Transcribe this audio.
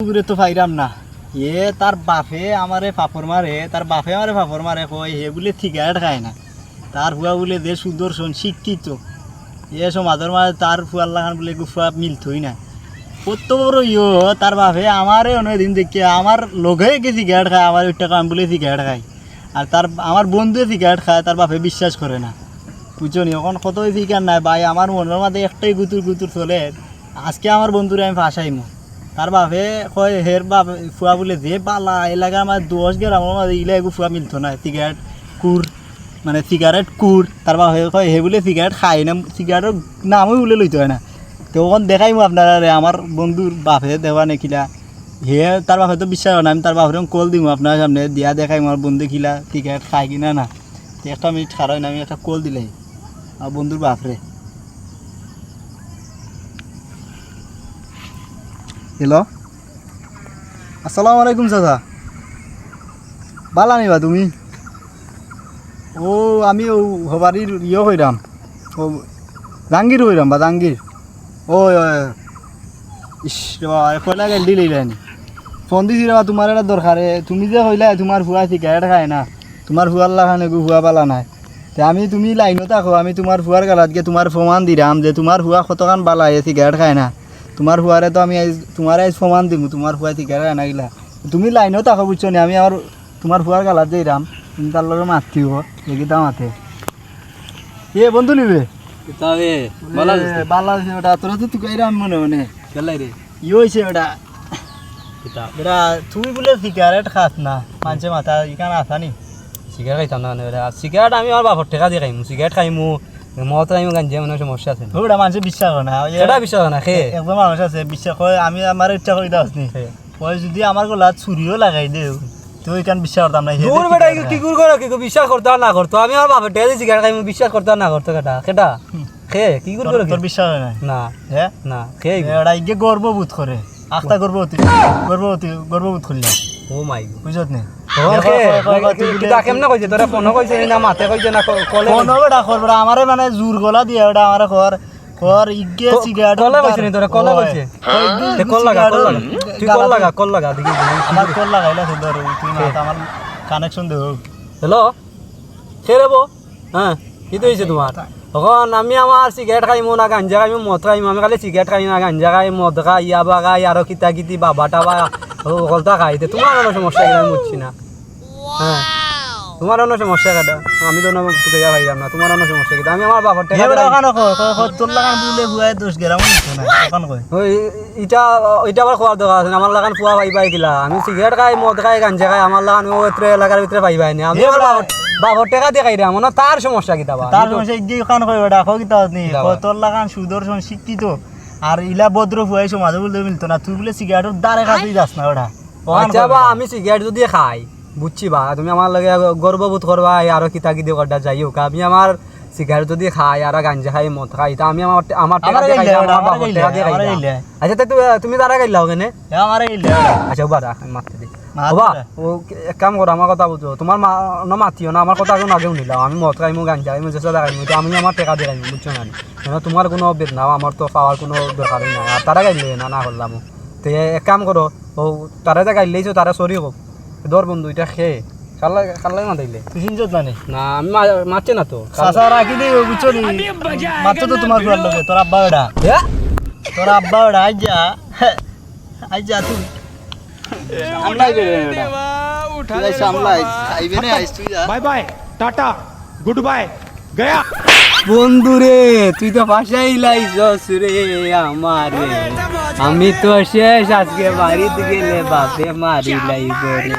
পুকুরে তো পাইরাম না। এ তার বাপে আমারে পাপর মারে, তার বাপে আমারে পাপর মারে, কয়, হে বলে সিগারেট খায় না। তার ফুয়া বলে দে সুদর্শন, শিক্ষিত। এ সমাজের মাঝে তার ফুয়ার লাগান বলে ফুয়া মিলতই না। কত বড় ইয়ো, তার বাপে আমারে অনেকদিন দেখি আমার লগে কে সিগারেট খায়, আমার ওইটা কাম বলে সিগারেট খায়। আর তার, আমার বন্ধুয়ে সিগারেট খায়, তার বাপে বিশ্বাস করে না। বুঝছ নি, এখন কত ফিকার নাই, ভাই, আমার মনের মাঝে একটাই গুতুর গুতুর চলে, আজকে আমার বন্ধুরে আমি ফাঁসাইমো। তার বাপে কয় হের বাপ ফুয়া বলে যে পালা এলাকার আমার দশ গ্রামের মাঝে ইলে এগু ফুয়া মিলতো না সিগারেট কুর মানে সিগারেট কুর তার বাপে কয় হে বলে সিগারেট খাই না সিগারেটের নামই বলে লইতে হয় না। তো ওখান দেখাইমো আপনারা আমার বন্ধুর বাপে দেওয়া নেখিলা হে তার বাপে তো বিশ্বাস না আমি তার বাপের কল দিব আপনার সামনে, দিয়া দেখাই আমার বন্ধু খিলা সিগারেট খাই কিনা না। একটা মিনিট খারাপ না, আমি একটা কল দিলাই। আমার বন্ধুর বাপরে হ্যালো আসসালামু আলাইকুম চাচা বালা নিবা তুমি? ও আমি ও হবারির ইয়ে হইরাম। ও, জাহাঙ্গীর হইরাম বা জাহাঙ্গীর? ও ইস কয়লা গেল দিলেনি ফোন দিছি রে তোমার এটা দরকারে। তুমি যে হইলা, তোমার ফুয়া সিগারেট খায় না। তোমার ফুয়ার লাগানে গু ফুয়া পালা নাই। তে আমি তুমি লাইনত থাকো আমি তোমার ফুয়ার গালাত গিয়ে তোমার প্রমাণ দিলাম যে তোমার ফুয়া কতখান বালা সিগারেট খায় না। তোমার ফুয়ারে তো আমি তোমার আজ প্রমাণ দিব তোমার ফুয়া সিগারেট খায় না গিলা। তুমি লাইনত থাকো বুঝছ নি আমি আমার তোমার ফুয়ার গালাত যাইরাম তুমি তার লগে মাতি হব এগিতা মাতে। এ বন্ধু নিবে তবে বালা আছে ওটা তোরা তো তুকাইরাম মনে মনে। কেলাই রে? ই হয়েছে ওটা। বেটা তুই বলে সিগারেট খাস না মানুষের মাথা ইখান আসানি সিগারেট খাইতাম না মানে সিগারেট আমি আমার বাপর টাকা দিয়ে খাইমু সিগারেট খাইমু। সমস্যা আছে ওটা মানুষের বিশ্বাস করে না। এ- সেটা বিশ্বাস হয় না খে একজন মানুষ আছে বিশ্বাস আমি আমার ইচ্ছা করি দাস নি। ওই যদি আমার গলাত ছুরিও লাগাই দেও তো এখান বিশ্বাস করতাম না হে দূর বেটা কি কি করো কি বিশ্বাস করতে আর না করতো আমি আমার বিশ্বাস করতে না করতো কেটা কেটা খে কি করে করো তোর বিশ্বাস হয় না। না হ্যাঁ খে গর্ববোধ করে আখটা গর্ভবতী গর্ভবতী গর্ভবোধ করলে ও মাই বুঝত নি আমারে মানে জোর গলা দিয়ে ওটা আমারে কর কর ইগে সিগারেট কলে কইছে নি তোরা? কলে কইছে? তে কল লাগা কল লাগা। তুই কল লাগা কল লাগা দেখি। আমার কল লাগাইলা তো তুই না আমার কানেকশন দেব হ্যালো কে হ্যাঁ কি তো হয়েছে তোমার তখন আমি আমার সিগারেট খাইমু না গাঞ্জা খাইমু মদ খাইমু। আমি খালি সিগারেট খাই না গাঞ্জা খাই মদ খাই ইয়াবা খাই আরও কিতা কিতি বাবা টাবা কলতা খাইতে তোমার অন্য সমস্যা কিনা আমি বুঝছি না। হ্যাঁ। তোমার অন্য সমস্যা কাটা আমি তো তোকে যা ভাইলাম না। তোমার অন্য সমস্যা কিনা আমি আমার বাবার টাকা কয় তোর লাগান বুলে হুয়াই দোষ কয় ওই ইটা ইটা আবার খোয়ার দরকার আছে। আমার লাগান পাই পাই দিলা আমি সিগারেট খাই মদ খাই গাঞ্জা খাই আমার লাগান ও এত্রে এলাকার ভিতরে পাই পাই না। আমি আমার বাবার বাবার টাকা দিয়ে খাই আমার তার সমস্যা কিতা তার সমস্যা ইগে ওখানে কয় বেটা? নি কিতা তোর লাগান সুদর্শন শিক্ষিত। আর ইলা ভদ্র হুয়াই সমাজ বলতে মিলতো না। তুই বলে সিগারেটের দ্বারে খাতেই যাস না ওটা। আচ্ছা বা আমি সিগারেট যদি খাই বুঝছি বা তুমি আমার লগে গর্ববোধ করবা আরও কিতা কিতি করটা যাই হোক আমি আমার সিগারেট যদি খাই আর গাঞ্জা খাই মদ খাই তা আমি আমার আমার টাকা দিয়ে খাই আমার বাবার টাকা দিয়ে খাই আচ্ছা তাই তুমি তারা গাইলাও কেনে আমারে আচ্ছা আমি মারতে দিই। বাবা ও এক কাম করো আমার কথা বুঝো তোমার মা ন মাতিও না আমার কথা এখন আগেও নিলাম আমি মদ খাইমু গাঞ্জা খাইমু যেসব খাইমু তো আমি আমার টাকা দিয়ে খাইমু বুঝছ না কেন তোমার কোনো বেদনা আমার তো পাওয়ার কোনো দরকারই নাই। আর তারা গাইলে না না করলাম তো এক কাম করো ও তারা যে গাইলেইছো তারা সরি হোক ধর বন্ধু এটা খেয়ে তুই চিনছত মানে? না আমি মারছে না তো। চাচা রাখি দে বুঝছ নি? মাত্র তো তোমার ঘর লগে তোর আব্বা ওটা? তোর আব্বা ওটা তুই বাই তুই তো বাসাই লাইছস রে আমার আমি তো শেষ আজকে বাড়িতে গেলে বাপে মারি লাইব রে।